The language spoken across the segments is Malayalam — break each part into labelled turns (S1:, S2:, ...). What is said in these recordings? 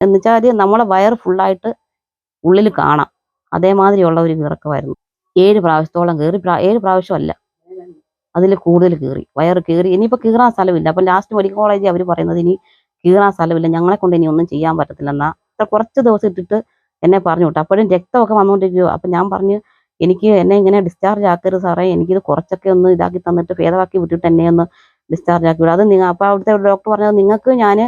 S1: എന്നുവെച്ചാൽ നമ്മളെ വയർ ഫുള്ളായിട്ട് ഉള്ളിൽ കാണാം. അതേമാതിരിയുള്ള ഒരു കീറക്കമായിരുന്നു ഏഴ് പ്രാവശ്യത്തോളം കീറി ഏഴ് പ്രാവശ്യമല്ല. അതിൽ കൂടുതൽ കീറി. വയറ് കീറി ഇനിയിപ്പോൾ കീറാൻ സ്ഥലമില്ല. അപ്പം ലാസ്റ്റ് മെഡിക്കൽ കോളേജിൽ അവർ പറയുന്നത് ഇനി കീറാൻ സ്ഥലമില്ല. ഞങ്ങളെ കൊണ്ട് ഇനി ഒന്നും ചെയ്യാൻ പറ്റത്തില്ലെന്നാ. അത്ര കുറച്ച് ദിവസം ഇട്ടിട്ട് എന്നെ പറഞ്ഞു വിട്ടു. അപ്പോഴും രക്തമൊക്കെ വന്നുകൊണ്ടിരിക്കുകയോ അപ്പം ഞാൻ പറഞ്ഞു എനിക്ക് എന്നെ ഇങ്ങനെ ഡിസ്ചാർജ് ആക്കരുത് സാറേ. എനിക്കിത് കുറച്ചൊക്കെ ഒന്ന് ഇതാക്കി തന്നിട്ട് ഭേദമാക്കി വിട്ടിട്ട് എന്നെ ഒന്ന് ഡിസ്ചാർജ് ആക്കി വിടും. അത് നിങ്ങൾ അപ്പോൾ അവിടുത്തെ ഡോക്ടർ പറഞ്ഞത് നിങ്ങൾക്ക് ഞാൻ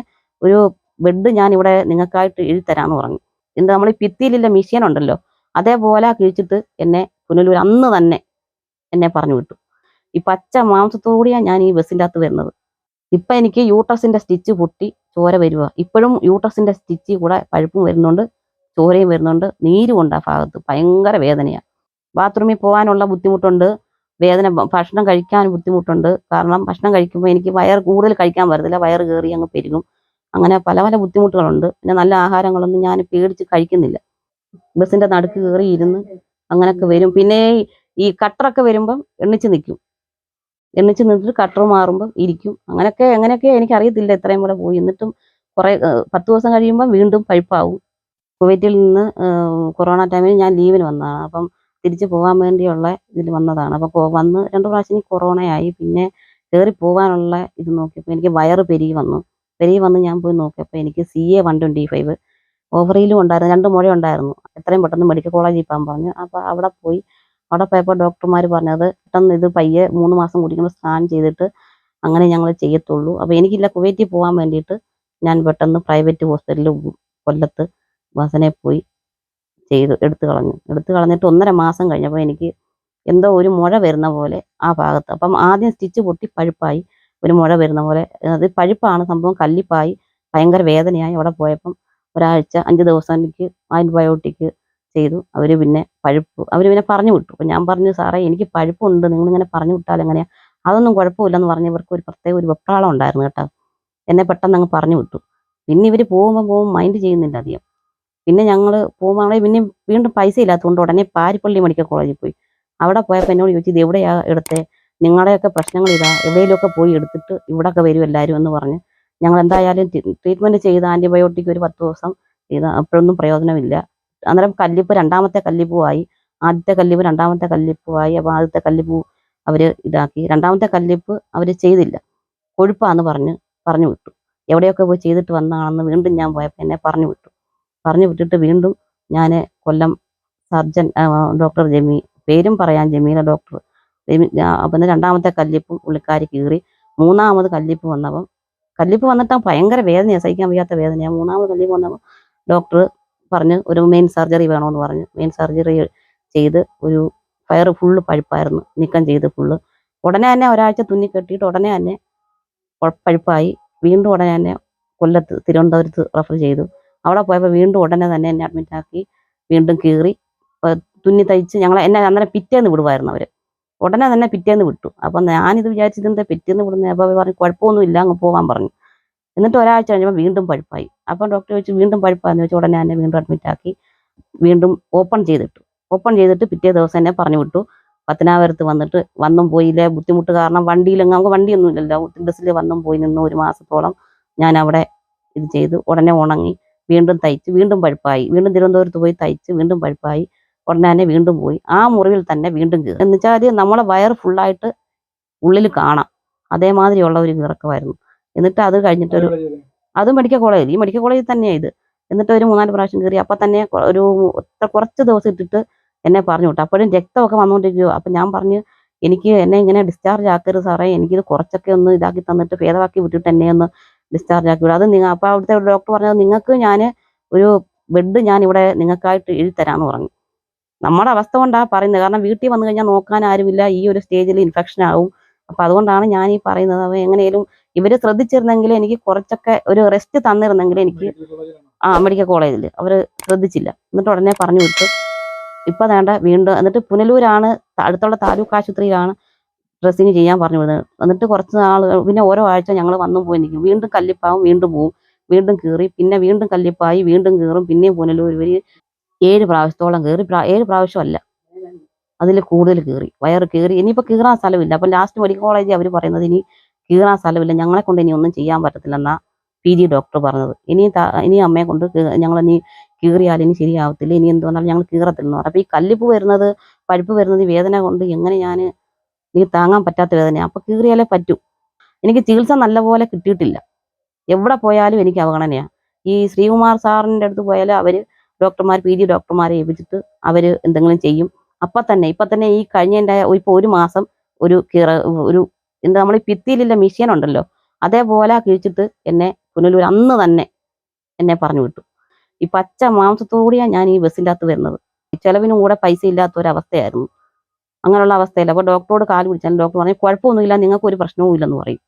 S1: ഒരു ബെഡ് ഞാൻ ഇവിടെ നിങ്ങൾക്കായിട്ട് എഴുതിത്തരാന്ന് പറഞ്ഞു. എന്താ നമ്മൾ ഈ ഭിത്തിയിലുള്ള മെഷീൻ ഉണ്ടല്ലോ അതേപോലെ കിഴിച്ചിട്ട് എന്നെ പുനലൂർ അന്ന് തന്നെ എന്നെ പറഞ്ഞു വിട്ടു. ഈ പച്ച മാംസത്തോടെയാണ് ഞാൻ ഈ ബസ്സിന്റെ അകത്ത് വരുന്നത്. ഇപ്പം എനിക്ക് യൂട്രസിന്റെ സ്റ്റിച്ച് പൊട്ടി ചോര വരുക ഇപ്പോഴും യൂട്രസിന്റെ സ്റ്റിച്ച് കൂടെ പഴുപ്പും വരുന്നുണ്ട് ചോരയും വരുന്നുണ്ട് നീരും ഉണ്ട് ആ ഭാഗത്ത് ഭയങ്കര വേദനയാണ് ബാത്റൂമിൽ പോകാനുള്ള ബുദ്ധിമുട്ടുണ്ട് വേദന ഭക്ഷണം കഴിക്കാൻ ബുദ്ധിമുട്ടുണ്ട്. കാരണം ഭക്ഷണം കഴിക്കുമ്പോൾ എനിക്ക് വയർ കൂടുതൽ കഴിക്കാൻ പറ്റത്തില്ല വയർ കയറി അങ്ങ് പെരുകും. അങ്ങനെ പല പല ബുദ്ധിമുട്ടുകളുണ്ട്. പിന്നെ നല്ല ആഹാരങ്ങളൊന്നും ഞാൻ പേടിച്ച് കഴിക്കുന്നില്ല. ബസ്സിന്റെ നടുക്ക് കയറി ഇരുന്ന് അങ്ങനെയൊക്കെ വരും. പിന്നെ ഈ- കട്ടറൊക്കെ വരുമ്പം എണ്ണിച്ച് നിൽക്കും. എണ്ണിച്ച് നിന്നിട്ട് കട്ടർ മാറുമ്പം ഇരിക്കും. അങ്ങനെയൊക്കെ എങ്ങനെയൊക്കെ എനിക്ക് അറിയത്തില്ല ഇത്രയും കൂടെ പോയി. എന്നിട്ടും കുറെ പത്ത് ദിവസം കഴിയുമ്പം വീണ്ടും പഴുപ്പാവും. കുവൈറ്റിൽ നിന്ന് കൊറോണ ടൈമിൽ ഞാൻ ലീവിന് വന്നതാണ്. അപ്പം തിരിച്ചു പോകാൻ വേണ്ടിയുള്ള ഇതിൽ വന്നതാണ്. അപ്പോൾ വന്ന് രണ്ടു പ്രാവശ്യം കൊറോണയായി. പിന്നെ കയറി പോകാനുള്ള ഇത് നോക്കിയപ്പോൾ എനിക്ക് വയറ് പെരുകി വന്നു. പെരുകി വന്ന് ഞാൻ പോയി നോക്കിയപ്പോൾ എനിക്ക് C A one twenty five ഓവറിയിലും ഉണ്ടായിരുന്നു രണ്ട് മുഴ ഉണ്ടായിരുന്നു. എത്രയും പെട്ടെന്ന് മെഡിക്കൽ കോളേജിൽ പോകാൻ പറഞ്ഞു. അപ്പോൾ അവിടെ പോയി അവിടെ പോയപ്പോൾ ഡോക്ടർമാർ പറഞ്ഞത് പെട്ടെന്ന് ഇത് പയ്യെ മൂന്ന് മാസം കുടിക്കുമ്പോൾ സ്കാൻ ചെയ്തിട്ട് അങ്ങനെ ഞങ്ങൾ ചെയ്യത്തുള്ളൂ. അപ്പോൾ എനിക്കില്ല കുവൈറ്റിൽ പോകാൻ വേണ്ടിയിട്ട് ഞാൻ പെട്ടെന്ന് പ്രൈവറ്റ് ഹോസ്പിറ്റലിൽ കൊല്ലത്ത് ബസനെ പോയി ചെയ്തു എടുത്തു കളഞ്ഞു. എടുത്തു കളഞ്ഞിട്ട് ഒന്നര മാസം കഴിഞ്ഞപ്പോൾ എനിക്ക് എന്തോ ഒരു മുഴ വരുന്ന പോലെ ആ ഭാഗത്ത്. അപ്പം ആദ്യം സ്റ്റിച്ച് പൊട്ടി പഴുപ്പായി. ഒരു മുഴ വരുന്ന പോലെ. അത് പഴുപ്പാണ് സംഭവം. കല്ലിപ്പായി ഭയങ്കര വേദനയായി അവിടെ പോയപ്പം ഒരാഴ്ച അഞ്ച് ദിവസം എനിക്ക് ആന്റിബയോട്ടിക് ചെയ്തു. അവർ പിന്നെ പഴുപ്പ് അവർ പിന്നെ പറഞ്ഞു വിട്ടു. അപ്പം ഞാൻ പറഞ്ഞു സാറേ എനിക്ക് പഴുപ്പുണ്ട്. നിങ്ങൾ ഇങ്ങനെ പറഞ്ഞു വിട്ടാൽ എങ്ങനെയാണ് അതൊന്നും കുഴപ്പമില്ലെന്ന് പറഞ്ഞ് ഇവർക്ക് ഒരു പ്രത്യേക ഒരു വെപ്രാളം ഉണ്ടായിരുന്നു കേട്ടോ. എന്നെ പെട്ടെന്ന് അങ്ങ് പറഞ്ഞു വിട്ടു. പിന്നെ ഇവർ പോകുമ്പോൾ പോകുമ്പോൾ മൈൻഡ് ചെയ്യുന്നില്ല അധികം. പിന്നെ ഞങ്ങൾ പോകുമ്പോൾ പിന്നെ വീണ്ടും പൈസ ഇല്ലാത്തതുകൊണ്ട് ഉടനെ പാരിപ്പള്ളി മെഡിക്കൽ കോളേജിൽ പോയി. അവിടെ പോയപ്പോൾ എന്നോട് ചോദിച്ചു ഇത് എവിടെയാ എടുത്തേ? നിങ്ങളുടെയൊക്കെ പ്രശ്നങ്ങൾ ഇതാ എവിടെയെങ്കിലുമൊക്കെ പോയി എടുത്തിട്ട് ഇവിടെയൊക്കെ വരും എല്ലാവരും എന്ന് പറഞ്ഞ് ഞങ്ങൾ എന്തായാലും ട്രീറ്റ്മെന്റ് ചെയ്ത ആന്റിബയോട്ടിക് ഒരു പത്ത് ദിവസം ചെയ്ത അപ്പോഴൊന്നും പ്രയോജനമില്ല. അന്നേരം കല്ലിപ്പ് രണ്ടാമത്തെ കല്ലിപ്പുമായി ആദ്യത്തെ കല്ലിപ്പ് രണ്ടാമത്തെ കല്ലിപ്പുമായി അപ്പോൾ ആദ്യത്തെ കല്ലിപ്പ് അവർ ഇതാക്കി. രണ്ടാമത്തെ കല്ലിപ്പ് അവർ ചെയ്തില്ല. കൊഴുപ്പാന്ന് പറഞ്ഞ് പറഞ്ഞു വിട്ടു. എവിടെയൊക്കെ പോയി ചെയ്തിട്ട് വന്നതാണെന്ന് വീണ്ടും ഞാൻ പോയപ്പോൾ എന്നെ പറഞ്ഞു വിട്ടു. പറഞ്ഞു വിട്ടിട്ട് വീണ്ടും ഞാൻ കൊല്ലം സർജൻ ഡോക്ടർ ജമീ പേരും പറയാൻ ജമീല ഡോക്ടർ. അപ്പം രണ്ടാമത്തെ കല്ലിപ്പും പുള്ളിക്കാരി കീറി. മൂന്നാമത് കല്ലിപ്പ് വന്നപ്പം കല്ലിപ്പ് വന്നിട്ട് ഭയങ്കര വേദനയാണ് സഹിക്കാൻ വയ്യാത്ത വേദനയാണ് മൂന്നാമത് കല്ലിപ്പ് വന്നപ്പോൾ ഡോക്ടർ പറഞ്ഞ് ഒരു മെയിൻ സർജറി വേണമെന്ന് പറഞ്ഞു. മെയിൻ സർജറി ചെയ്ത് ഒരു ഫയർ ഫുള്ള് പഴുപ്പായിരുന്നു. നീക്കം ചെയ്ത് ഫുള്ള് ഉടനെ തന്നെ ഒരാഴ്ച തുന്നി കെട്ടിയിട്ട് ഉടനെ തന്നെ പഴുപ്പായി. വീണ്ടും ഉടനെ തന്നെ കൊല്ലത്ത് തിരുവനന്തപുരത്ത് റെഫർ ചെയ്തു. അവിടെ പോയപ്പോൾ വീണ്ടും ഉടനെ തന്നെ എന്നെ അഡ്മിറ്റാക്കി വീണ്ടും കീറി. തുന്നി തയ്ച്ച് ഞങ്ങളെ എന്നെ അന്നേരം പിറ്റേന്ന് വിടുമായിരുന്നു അവർ ഉടനെ തന്നെ പിറ്റേന്ന് വിട്ടു. അപ്പം ഞാനിത് വിചാരിച്ചത് എന്താ പിറ്റേന്ന് വിടുന്നത് അപ്പോൾ പറഞ്ഞു പറഞ്ഞു കുഴപ്പമൊന്നുമില്ല അങ്ങ് പോകാൻ പറഞ്ഞു. എന്നിട്ട് ഒരാഴ്ച കഴിഞ്ഞപ്പോൾ വീണ്ടും പഴുപ്പായി. അപ്പം ഡോക്ടർ ചോദിച്ചു വീണ്ടും പഴുപ്പാന്ന്? ചോദിച്ചു ഉടനെ തന്നെ വീണ്ടും അഡ്മിറ്റ് ആക്കി. വീണ്ടും ഓപ്പൺ ചെയ്തിട്ടു. ഓപ്പൺ ചെയ്തിട്ട് പിറ്റേ ദിവസം എന്നെ പറഞ്ഞു വിട്ടു. പത്തനാപുരത്ത് വന്നിട്ട് വന്നും പോയില്ലേ ബുദ്ധിമുട്ട് കാരണം വണ്ടിയിലെങ്ങും നമുക്ക് വണ്ടിയൊന്നും ഇല്ലല്ലോ ബസ്സിൽ വന്നും പോയി നിന്ന് ഒരു മാസത്തോളം ഞാൻ അവിടെ ഇത് ചെയ്തു. ഉടനെ ഉണങ്ങി. വീണ്ടും തയ്ച്ച്. വീണ്ടും പഴുപ്പായി. വീണ്ടും തിരുവനന്തപുരത്ത് പോയി തയ്ച്ച്. വീണ്ടും പഴുപ്പായി. ഉടനെ തന്നെ വീണ്ടും പോയി. ആ മുറിവിൽ തന്നെ വീണ്ടും കീറി. എന്ന് വെച്ചാൽ നമ്മളെ വയർ ഫുള്ളായിട്ട് ഉള്ളിൽ കാണാം. അതേമാതിരിയുള്ള ഒരു കീറക്കമായിരുന്നു എന്നിട്ട് അത് കഴിഞ്ഞിട്ടൊരു അത് മെഡിക്കൽ കോളേജിൽ ഈ മെഡിക്കൽ കോളേജിൽ തന്നെയാണ് ഇത്. എന്നിട്ട് ഒരു മൂന്നാൽ പ്രാവശ്യം കയറി അപ്പം തന്നെ ഒരു ഒത്ത- കുറച്ച് ദിവസം ഇട്ടിട്ട് എന്നെ പറഞ്ഞു വിട്ടു. അപ്പോഴും രക്തമൊക്കെ വന്നുകൊണ്ടിരിക്കുമോ അപ്പം ഞാൻ പറഞ്ഞു എനിക്ക് എന്നെ ഇങ്ങനെ ഡിസ്ചാർജ് ആക്കരുത് സാറേ. എനിക്കിത് കുറച്ചൊക്കെ ഒന്ന് ഇതാക്കി തന്നിട്ട് ഭേദമാക്കി വിട്ടിട്ട് എന്നെ ഒന്ന് ഡിസ്ചാർജ് ആക്കി വിടും. അത് നിങ്ങൾ അപ്പോൾ അവിടുത്തെ ഡോക്ടർ പറഞ്ഞത് നിങ്ങൾക്ക് ഞാൻ ഒരു ബെഡ് ഞാൻ ഇവിടെ നിങ്ങൾക്കായിട്ട് എഴുതി തരാമെന്ന് പറഞ്ഞു. നമ്മുടെ അവസ്ഥ കൊണ്ടാണ് പറയുന്നത്. കാരണം വീട്ടിൽ വന്നു കഴിഞ്ഞാൽ നോക്കാൻ ആരുമില്ല. ഈ ഒരു സ്റ്റേജിൽ ഇൻഫെക്ഷൻ ആവും. അപ്പം അതുകൊണ്ടാണ് ഞാൻ ഈ പറയുന്നത്. അവ എങ്ങനെയും ഇവർ ശ്രദ്ധിച്ചിരുന്നെങ്കിൽ എനിക്ക് കുറച്ചൊക്കെ ഒരു റെസ്റ്റ് തന്നിരുന്നെങ്കിൽ എനിക്ക് ആ മെഡിക്കൽ കോളേജിൽ അവർ ശ്രദ്ധിച്ചില്ല. എന്നിട്ട് ഉടനെ പറഞ്ഞു വിട്ടു. ഇപ്പം വേണ്ട വീണ്ടും എന്നിട്ട് പുനലൂരാണ് അടുത്തുള്ള താലൂക്ക് ആശുപത്രിയിലാണ് ഡ്രസ്സിങ് ചെയ്യാൻ പറഞ്ഞു വിടുന്നത്. എന്നിട്ട് കുറച്ച് നാൾ പിന്നെ ഓരോ ആഴ്ച ഞങ്ങൾ വന്നു പോയി നിൽക്കും. വീണ്ടും കല്ലിപ്പാവും വീണ്ടും പോവും വീണ്ടും കീറി പിന്നെ വീണ്ടും കല്ലിപ്പായി വീണ്ടും കീറും പിന്നെയും പുനലൂർ. ഒരു ഏഴ് പ്രാവശ്യത്തോളം കയറി ഏഴ് ഏഴ് പ്രാവശ്യമല്ല അതിൽ കൂടുതൽ കീറി. വയറ് കീറി. ഇനിയിപ്പോൾ കീറാൻ സ്ഥലമില്ല. അപ്പം ലാസ്റ്റ് മെഡിക്കൽ കോളേജിൽ അവർ പറയുന്നത് ഇനി കീറാൻ സ്ഥലമില്ല. ഞങ്ങളെ കൊണ്ട് ഇനി ഒന്നും ചെയ്യാൻ പറ്റത്തില്ലെന്നാ പി ജി ഡോക്ടർ പറഞ്ഞത്. ഇനി ഇനി അമ്മയെ കൊണ്ട് ഞങ്ങൾ ഇനി കീറിയാൽ ഇനി ശരിയാവത്തില്ല. ഇനി എന്ത് വന്നാലും ഞങ്ങൾ കീറത്തില്ലെന്ന് പറഞ്ഞു. അപ്പോൾ ഈ കല്ലിപ്പ് വരുന്നത് പഴുപ്പ് വരുന്നത് വേദന കൊണ്ട് എങ്ങനെ ഞാൻ എനിക്ക് താങ്ങാൻ പറ്റാത്ത വേദന അപ്പോൾ കീറിയാലേ പറ്റൂ. എനിക്ക് ചികിത്സ നല്ലപോലെ കിട്ടിയിട്ടില്ല. എവിടെ പോയാലും എനിക്ക് അവഗണനയാണ് ഈ ശ്രീകുമാർ സാറിന്റെ അടുത്ത് പോയാൽ അവർ ഡോക്ടർമാർ പി ജി ഡോക്ടർമാരെ ഏൽപ്പിച്ചിട്ട് അവർ എന്തെങ്കിലും ചെയ്യും. അപ്പം തന്നെ ഇപ്പം തന്നെ ഈ കഴിഞ്ഞതിന്റെ ഇപ്പോൾ ഒരു മാസം ഒരു കീറ ഒരു എന്താ നമ്മൾ ഈ ഭിത്തിയിലുള്ള മെഷീൻ ഉണ്ടല്ലോ അതേപോലെ കിഴിച്ചിട്ട് എന്നെ പുനലൂർ അന്ന് തന്നെ എന്നെ പറഞ്ഞു വിട്ടു. ഈ പച്ച മാംസത്തോടെയാണ് ഞാൻ ഈ ബസ്സിന്റെ അകത്ത് വരുന്നത്. ചിലവിനും കൂടെ പൈസ ഇല്ലാത്ത ഒരു അവസ്ഥയായിരുന്നു. അങ്ങനെയുള്ള അവസ്ഥയില്ല. അപ്പോൾ ഡോക്ടറോട് കാൽ പിടിച്ചാൽ ഡോക്ടർ പറഞ്ഞു കുഴപ്പമൊന്നുമില്ല നിങ്ങൾക്ക് ഒരു പ്രശ്നവും ഇല്ലെന്ന് പറയും.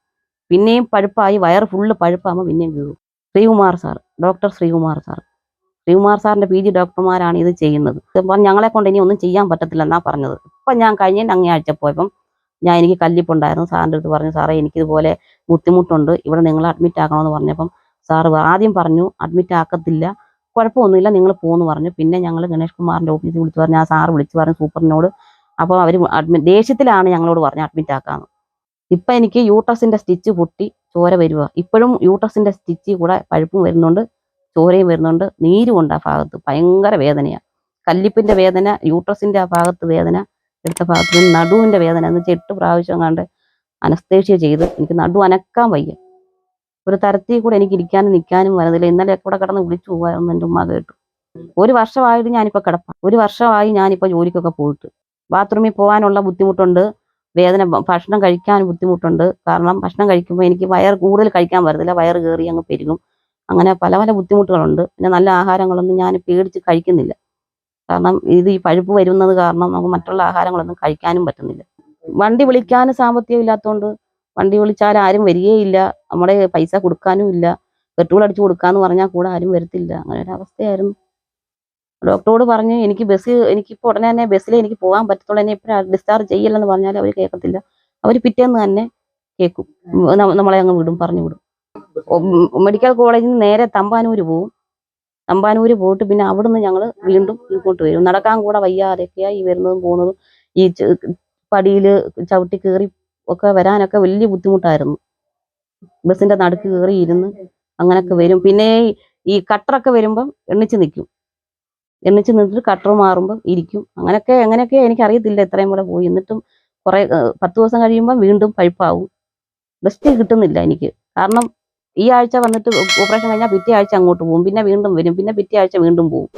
S1: പിന്നെയും പഴുപ്പായി വയർ ഫുള്ള് പഴുപ്പാകുമ്പോൾ പിന്നെയും കീറും Sreekumar sir doctor Sreekumar sir Sreekumar സാറിന്റെ പി ജി ഡോക്ടർമാരാണ് ഇത് ചെയ്യുന്നത്. ഇപ്പം ഞങ്ങളെ കൊണ്ട് ഇനി ഒന്നും ചെയ്യാൻ പറ്റത്തില്ലെന്നാണ് പറഞ്ഞത്. ഇപ്പം ഞാൻ കഴിഞ്ഞ അങ്ങേ ആഴ്ച പോയപ്പം ഞാൻ എനിക്ക് കല്ലിപ്പുണ്ടായിരുന്നു. സാറിന്റെ അടുത്ത് പറഞ്ഞു സാറേ എനിക്കിതുപോലെ ബുദ്ധിമുട്ടുണ്ട്. ഇവിടെ നിങ്ങൾ അഡ്മിറ്റ് ആക്കണമെന്ന് പറഞ്ഞപ്പം സാറ് ആദ്യം പറഞ്ഞു അഡ്മിറ്റ് ആക്കത്തില്ല. കുഴപ്പമൊന്നുമില്ല. നിങ്ങൾ പോകുന്നു പറഞ്ഞു. പിന്നെ ഞങ്ങൾ ഗണേഷ് കുമാറിന്റെ ഓഫീസിൽ വിളിച്ചു പറഞ്ഞു. ആ സാറ് വിളിച്ചു പറഞ്ഞു സൂപ്പറിനോട് അപ്പോൾ അവർ അഡ്മിറ്റ് ദേഷ്യത്തിലാണ് ഞങ്ങളോട് പറഞ്ഞു അഡ്മിറ്റ് ആക്കാന്ന്. ഇപ്പം എനിക്ക് യൂട്രസിന്റെ സ്റ്റിച്ച് പൊട്ടി ചോര വരിക ഇപ്പോഴും യൂട്രസിന്റെ സ്റ്റിച്ച് കൂടെ പഴുപ്പും വരുന്നുണ്ട്. ചോരയും വരുന്നുണ്ട്. നീരുമുണ്ട് ആ ഭാഗത്ത്. ഭയങ്കര വേദനയാണ് കല്ലിപ്പിന്റെ വേദന യൂട്രസിന്റെ ആ ഭാഗത്ത് വേദന എടുത്ത ഭാഗത്ത് നടുവിന്റെ വേദന എന്ന് വെച്ചാൽ എട്ട് പ്രാവശ്യം കണ്ട് അനസ്തേഷ്യ ചെയ്ത് എനിക്ക് നടു അനക്കാൻ വയ്യ. ഒരു തരത്തിൽ കൂടെ എനിക്ക് ഇരിക്കാനും നിൽക്കാനും വരുന്നില്ല ഇന്നലെ കൂടെ കിടന്ന് വിളിച്ചു പോകാമെന്ന് എന്റെ ഉമ്മ കേട്ടു. ഒരു വർഷമായിട്ട് ഞാനിപ്പോൾ കിടപ്പ. ഒരു വർഷമായി ഞാനിപ്പോൾ ജോലിക്കൊക്കെ പോയിട്ട്. ബാത്റൂമിൽ പോകാനുള്ള ബുദ്ധിമുട്ടുണ്ട്. വേദന ഭക്ഷണം കഴിക്കാൻ ബുദ്ധിമുട്ടുണ്ട്. കാരണം ഭക്ഷണം കഴിക്കുമ്പോൾ എനിക്ക് വയർ കൂടുതൽ കഴിക്കാൻ വരുന്നില്ല വയറ് കയറി അങ്ങ് പെരുകും. അങ്ങനെ പല പല ബുദ്ധിമുട്ടുകളുണ്ട്. പിന്നെ നല്ല ആഹാരങ്ങളൊന്നും ഞാൻ പേടിച്ച് കഴിക്കുന്നില്ല. കാരണം ഇത് ഈ പഴുപ്പ് വരുന്നത് കാരണം നമുക്ക് മറ്റുള്ള ആഹാരങ്ങളൊന്നും കഴിക്കാനും പറ്റുന്നില്ല. വണ്ടി വിളിക്കാൻ സാമ്പത്തികം ഇല്ലാത്തതുകൊണ്ട് വണ്ടി വിളിച്ചാൽ ആരും വരികയില്ല. നമ്മുടെ പൈസ കൊടുക്കാനും ഇല്ല. പെട്രോൾ അടിച്ചു കൊടുക്കാന്ന് പറഞ്ഞാൽ കൂടെ ആരും വരത്തില്ല. അങ്ങനെ ഒരു അവസ്ഥയായിരുന്നു. ഡോക്ടറോട് പറഞ്ഞു എനിക്ക് ബസ് എനിക്കിപ്പോൾ ഉടനെ തന്നെ ബസ്സിൽ എനിക്ക് പോകാൻ പറ്റത്തുള്ളൂ. എന്നെ ഇപ്പോഴും ഡിസ്ചാർജ് ചെയ്യില്ലെന്ന് പറഞ്ഞാൽ അവർ കേൾക്കത്തില്ല. അവർ പിറ്റേന്ന് തന്നെ കേൾക്കും. നമ്മളെ അങ്ങ് വിടും പറഞ്ഞു വിടും. മെഡിക്കൽ കോളേജിൽ നിന്ന് നേരെ തമ്പാനൂർ പോവും. തമ്പാനൂർ പോയിട്ട് പിന്നെ അവിടുന്ന് ഞങ്ങൾ വീണ്ടും ഇങ്ങോട്ട് വരും. നടക്കാൻ കൂടെ വയ്യാതെയൊക്കെയാണ് ഈ വരുന്നതും പോകുന്നതും. ഈ പടിയിൽ ചവിട്ടി കയറി ഒക്കെ വരാനൊക്കെ വലിയ ബുദ്ധിമുട്ടായിരുന്നു. ബസ്സിന്റെ നടുക്ക് കയറി ഇരുന്ന് അങ്ങനൊക്കെ വരും. പിന്നെ ഈ- കട്ടറൊക്കെ വരുമ്പം എണ്ണിച്ച് നിൽക്കും. എണ്ണിച്ച് നിന്നിട്ട് കട്ടർ മാറുമ്പം ഇരിക്കും. അങ്ങനെയൊക്കെ എങ്ങനെയൊക്കെ എനിക്കറിയത്തില്ല ഇത്രയും കൂടെ പോയി. എന്നിട്ടും കുറെ പത്ത് ദിവസം കഴിയുമ്പം വീണ്ടും പഴുപ്പാവും. ബസ് കിട്ടുന്നില്ല എനിക്ക്. കാരണം ഈ ആഴ്ച വന്നിട്ട് ഓപ്പറേഷൻ കഴിഞ്ഞാൽ പിറ്റേ ആഴ്ച അങ്ങോട്ട് പോകും പിന്നെ വീണ്ടും വരും. പിന്നെ പിറ്റേ ആഴ്ച വീണ്ടും പോകും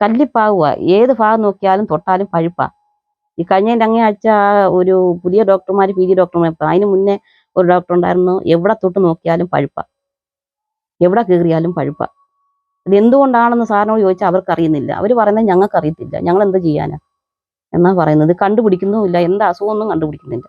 S1: കല്ലിപ്പാവുക ഏത് ഭാഗം നോക്കിയാലും തൊട്ടാലും പഴുപ്പാ. ഈ കഴിഞ്ഞതിന്റെ അങ്ങേ ആഴ്ച ഒരു പുതിയ ഡോക്ടർമാർ പി ജി ഡോക്ടർമാർ അതിന് മുന്നേ ഒരു ഡോക്ടർ ഉണ്ടായിരുന്നു. എവിടെ തൊട്ട് നോക്കിയാലും പഴുപ്പാ. എവിടെ കീറിയാലും പഴുപ്പാ. അത് എന്തുകൊണ്ടാണെന്ന് സാറിനോട് ചോദിച്ചാൽ അവർക്ക് അറിയുന്നില്ല അവർ പറയുന്നത് ഞങ്ങൾക്ക് അറിയത്തില്ല ഞങ്ങൾ എന്ത് ചെയ്യാനാ? എന്നാ പറയുന്നത്. കണ്ടുപിടിക്കുന്നുമില്ല. എന്താ അസുഖമൊന്നും കണ്ടുപിടിക്കുന്നില്ല.